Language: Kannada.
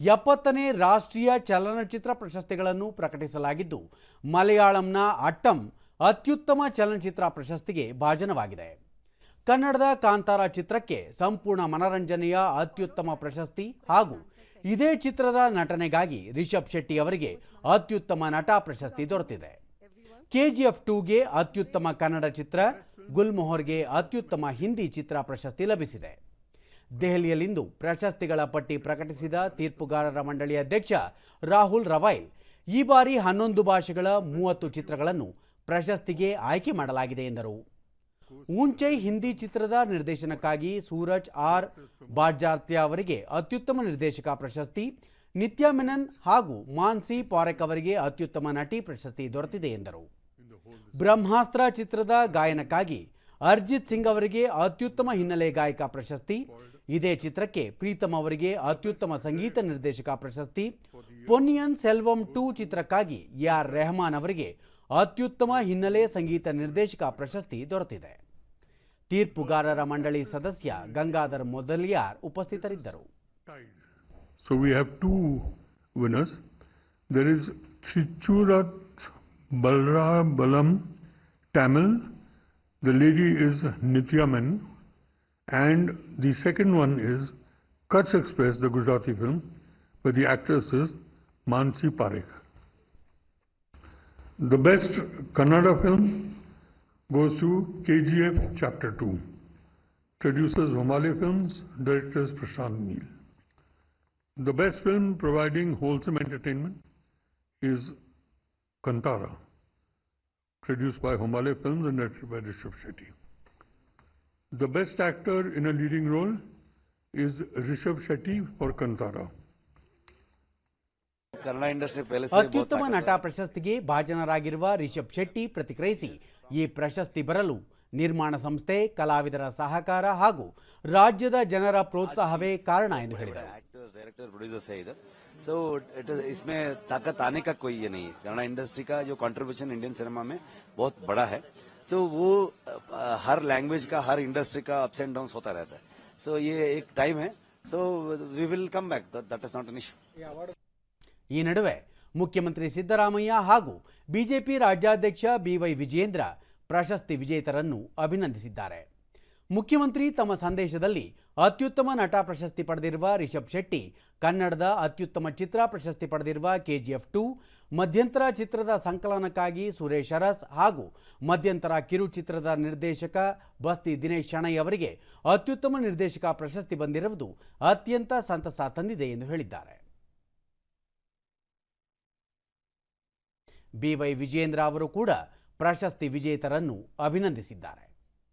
ಎಪ್ಪತ್ತನೇ ರಾಷ್ಟ್ರೀಯ ಚಲನಚಿತ್ರ ಪ್ರಶಸ್ತಿಗಳನ್ನು ಪ್ರಕಟಿಸಲಾಗಿದ್ದು, ಮಲಯಾಳಂನ ಅಟ್ಟಂ ಅತ್ಯುತ್ತಮ ಚಲನಚಿತ್ರ ಪ್ರಶಸ್ತಿಗೆ ಭಾಜನವಾಗಿದೆ. ಕನ್ನಡದ ಕಾಂತಾರ ಚಿತ್ರಕ್ಕೆ ಸಂಪೂರ್ಣ ಮನರಂಜನೆಯ ಅತ್ಯುತ್ತಮ ಪ್ರಶಸ್ತಿ ಹಾಗೂ ಇದೇ ಚಿತ್ರದ ನಟನೆಗಾಗಿ ರಿಷಬ್ ಶೆಟ್ಟಿ ಅವರಿಗೆ ಅತ್ಯುತ್ತಮ ನಟ ಪ್ರಶಸ್ತಿ ದೊರೆತಿದೆ. ಕೆಜಿಎಫ್ ಟೂಗೆ ಅತ್ಯುತ್ತಮ ಕನ್ನಡ ಚಿತ್ರ, ಗುಲ್ಮೊಹರ್ಗೆ ಅತ್ಯುತ್ತಮ ಹಿಂದಿ ಚಿತ್ರ ಪ್ರಶಸ್ತಿ ಲಭಿಸಿದೆ. ದೆಹಲಿಯಲ್ಲಿಂದು ಪ್ರಶಸ್ತಿಗಳ ಪಟ್ಟಿ ಪ್ರಕಟಿಸಿದ ತೀರ್ಪುಗಾರರ ಮಂಡಳಿ ಅಧ್ಯಕ್ಷ ರಾಹುಲ್ ರವೈಲ್. ಈ ಬಾರಿ ಹನ್ನೊಂದು ಭಾಷೆಗಳ ಮೂವತ್ತು ಚಿತ್ರಗಳನ್ನು ಪ್ರಶಸ್ತಿಗೆ ಆಯ್ಕೆ ಮಾಡಲಾಗಿದೆ ಎಂದರು. ಊಂಚೈ ಹಿಂದಿ ಚಿತ್ರದ ನಿರ್ದೇಶನಕ್ಕಾಗಿ ಸೂರಜ್ ಆರ್. ಬಾಜಾರ್ತ್ಯ ಅವರಿಗೆ ಅತ್ಯುತ್ತಮ ನಿರ್ದೇಶಕ ಪ್ರಶಸ್ತಿ, ನಿತ್ಯಾ ಮೆನನ್ ಹಾಗೂ ಮಾನ್ಸಿ ಪಾರೆಕ್ ಅವರಿಗೆ ಅತ್ಯುತ್ತಮ ನಟಿ ಪ್ರಶಸ್ತಿ ದೊರೆತಿದೆ ಎಂದರು. ಬ್ರಹ್ಮಾಸ್ತ್ರ ಚಿತ್ರದ ಗಾಯನಕ್ಕಾಗಿ ಅರ್ಜಿತ್ ಸಿಂಗ್ ಅವರಿಗೆ ಅತ್ಯುತ್ತಮ ಹಿನ್ನೆಲೆ ಗಾಯಕ ಪ್ರಶಸ್ತಿ ಇದೇ ಚಿತ್ರಕ್ಕೆ ಪ್ರೀತಮ್ ಅವರಿಗೆ ಅತ್ಯುತ್ತಮ ಸಂಗೀತ ನಿರ್ದೇಶಕ ಪ್ರಶಸ್ತಿ ಪೊನ್ನಿಯನ್ ಸೆಲ್ವಂ ಟೂ ಚಿತ್ರಕ್ಕಾಗಿ ಆರ್ ರೆಹಮಾನ್ ಅವರಿಗೆ ಅತ್ಯುತ್ತಮ ಹಿನ್ನೆಲೆ ಸಂಗೀತ ನಿರ್ದೇಶಕ ಪ್ರಶಸ್ತಿ ದೊರೆತಿದೆ ತೀರ್ಪುಗಾರರ ಮಂಡಳಿ ಸದಸ್ಯ ಗಂಗಾಧರ್ ಮೊದಲಿಯಾರ್ ಉಪಸ್ಥಿತರಿದ್ದರು. So we have two winners. There is Men. And the second one is Kutch Express, the Gujarati film, where the actress is Mansi Parekh. The best Kannada film goes to KGF Chapter 2. Producers Homale Films, directors Prashant Neel. The best film providing wholesome entertainment is Kantara, produced by Homale Films and directed by Rishabh Shetty. The best actor in a leading role is Rishabh Shetty for Kantara. Kannada industry पहले से बहुत ಅತ್ಯುತ್ತಮ ताकतवर ನಟ ಪ್ರಶಸ್ತಿಗೆ ಭಾಜನರಾಗಿರುವ ರಿಷಬ್ ಶೆಟ್ಟಿ ಪ್ರತಿಕ್ರಿಯಿಸಿ ಈ ಪ್ರಶಸ್ತಿ ಬರಲು ನಿರ್ಮಾಣ ಸಂಸ್ಥೆ ಕಲಾವಿದರ ಸಹಕಾರ ಹಾಗೂ ರಾಜ್ಯದ ಜನರ ಪ್ರೋತ್ಸಾಹವೇ ಕಾರಣ ಎಂದು ಹೇಳಿದರು एक्टर्स डायरेक्टर प्रोड्यूसर्स है इधर सो इट इसमें ताकत आने का कोई ये नहीं है कन्नड़ इंडस्ट्री का जो कंट्रीब्यूशन इंडियन सिनेमा में बहुत बड़ा है सो वो अ, हर लैंग्वेज का हर इंडस्ट्री का अप्स एंड डाउन होता रहता है सो ये एक टाइम है so we will come back that is not an issue ಈ ನಡುವೆ ಮುಖ್ಯಮಂತ್ರಿ ಸಿದ್ದರಾಮಯ್ಯ ಹಾಗೂ ಬಿಜೆಪಿ ರಾಜ್ಯಾಧ್ಯಕ್ಷ ಬಿವೈ ವಿಜಯೇಂದ್ರ ಪ್ರಶಸ್ತಿ ವಿಜೇತರನ್ನು ಅಭಿನಂದಿಸಿದ್ದಾರೆ ಮುಖ್ಯಮಂತ್ರಿ ತಮ್ಮ ಸಂದೇಶದಲ್ಲಿ ಅತ್ಯುತ್ತಮ ನಟ ಪ್ರಶಸ್ತಿ ಪಡೆದಿರುವ ರಿಷಬ್ ಶೆಟ್ಟಿ, ಕನ್ನಡದ ಅತ್ಯುತ್ತಮ ಚಿತ್ರ ಪ್ರಶಸ್ತಿ ಪಡೆದಿರುವ ಕೆಜಿಎಫ್ ಟು, ಮಧ್ಯಂತರ ಚಿತ್ರದ ಸಂಕಲನಕ್ಕಾಗಿ ಸುರೇಶ್ ಅರಸ್ ಹಾಗೂ ಮಧ್ಯಂತರ ಕಿರುಚಿತ್ರದ ನಿರ್ದೇಶಕ ಬಸ್ತಿ ದಿನೇಶ್ ಶಣೈ ಅವರಿಗೆ ಅತ್ಯುತ್ತಮ ನಿರ್ದೇಶಕ ಪ್ರಶಸ್ತಿ ಬಂದಿರುವುದು ಅತ್ಯಂತ ಸಂತಸ ತಂದಿದೆ ಎಂದು ಹೇಳಿದ್ದಾರೆ. ಬಿವೈ ವಿಜೇಂದ್ರ ಅವರು ಕೂಡ ಪ್ರಶಸ್ತಿ ವಿಜೇತರನ್ನು ಅಭಿನಂದಿಸಿದ್ದಾರೆ.